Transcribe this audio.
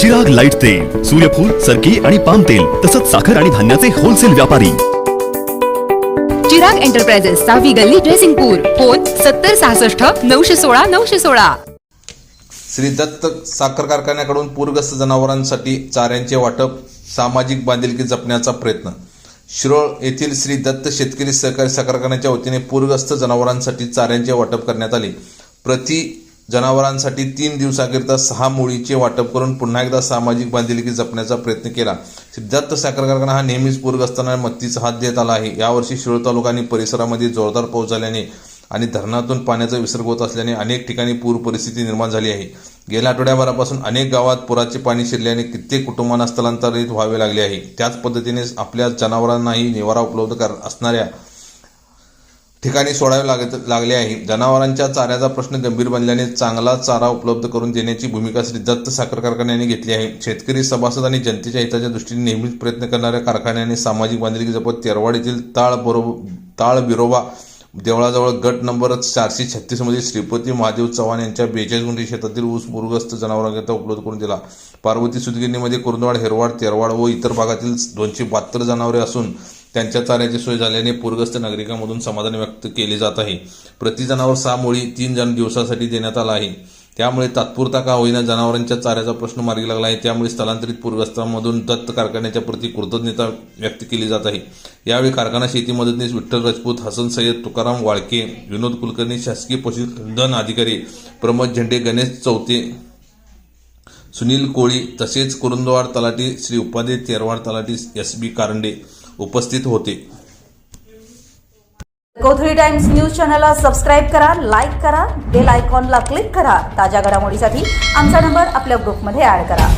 जग लाइट तेल सूर्यफूल सरकी आणि पाम तेल तसंच साखर आणि धान्याचे होलसेल व्यापारी. चिराग एंटरप्राइजेस सहावी गल्ली ड्रेसिंगपूर फोन सत्तर सहासष्ट नऊशे सोळा नऊशे सोळा. श्री दत्त साखर कारखान्याकडून पूरग्रस्त जनावरांसाठी चाऱ्यांचे वाटप सामाजिक बांधिलकी जपण्याचा प्रयत्न. शिरोळ येथील श्री दत्त शेतकरी सहकारी साखर कारखान्याच्या वतीने पूरग्रस्त जनावरांसाठी चाऱ्यांचे वाटप करण्यात आले. प्रति जनावरांसाठी तीन दिवसाकरिता सहा मुळीचे वाटप करून पुन्हा एकदा सामाजिक बांधिलकी जपण्याचा प्रयत्न केला. सिद्धार्थ साखरकारखाना साखर कारखाना हा नेहमीच पूरग असताना मत्तीचा हात देत आला आहे. यावर्षी शिरोळ तालुका आणि परिसरामध्ये जोरदार पाऊस झाल्याने आणि धरणातून पाण्याचा विसर्ग होत असल्याने अनेक ठिकाणी पूर परिस्थिती निर्माण झाली आहे. गेल्या आठवड्याभरापासून अनेक गावात पुराचे पाणी शिरल्याने कित्येक कुटुंबांना स्थलांतरित व्हावे लागले आहे. त्याच पद्धतीने आपल्या जनावरांनाही निवारा उपलब्ध कर असणाऱ्या ठिकाणी सोडावे लागत लागले आहे. जनावरांच्या चाऱ्याचा प्रश्न गंभीर बनल्याने चांगला चारा उपलब्ध करून देण्याची भूमिका श्री दत्त साखर कारखान्याने घेतली आहे. शेतकरी सभासद आणि जनतेच्या हिताच्या दृष्टीने नेहमीच प्रयत्न करणाऱ्या कारखान्याने सामाजिक बांधिलकी जपत तेरवाड येथील ताळ बरोबर ताळ बिरोबा देवळाजवळ गट नंबर चारशे छत्तीसमध्ये श्रीपती महादेव चव्हाण यांच्या बेचाळीस गुंठे शेतातील ऊस पूरग्रस्त जनावरांकरिता उपलब्ध करून दिला. पार्वती सुदगिरणीमध्ये कुरुंदवाड हेरवाड तेरवाड व इतर भागातील दोनशे बहात्तर जनावरे असून त्यांच्या चाऱ्याची सोय झाल्याने पूरग्रस्त नागरिकांमधून समाधान व्यक्त केले जात आहे. प्रति जनावर सहा मुळी तीन जण दिवसासाठी देण्यात आला आहे. त्यामुळे तात्पुरता का होईना जनावरांच्या चाऱ्याचा प्रश्न मार्गी लागला आहे. त्यामुळे स्थलांतरित पूरग्रस्तांमधून दत्त कारखान्याच्या प्रति कृतज्ञता व्यक्त केली जात आहे. यावेळी कारखाना शेती मदतनीस विठ्ठल राजपूत हसन सय्यद तुकाराम वाळके विनोद कुलकर्णी शासकीय पशुधन अधिकारी प्रमोद झेंडे गणेश चौथे सुनील कोळी तसेच कुरुंदवाड तलाठी श्री उपाध्ये तेरवाड तलाठी एस बी कारंडे उपस्थित होते. कोथळी टाइम्स न्यूज चॅनलला सबस्क्राईब करा लाईक करा बेल आयकॉनला क्लिक करा. ताज्या घडामोडीसाठी आमचा नंबर आपल्या ग्रुपमध्ये ऍड करा.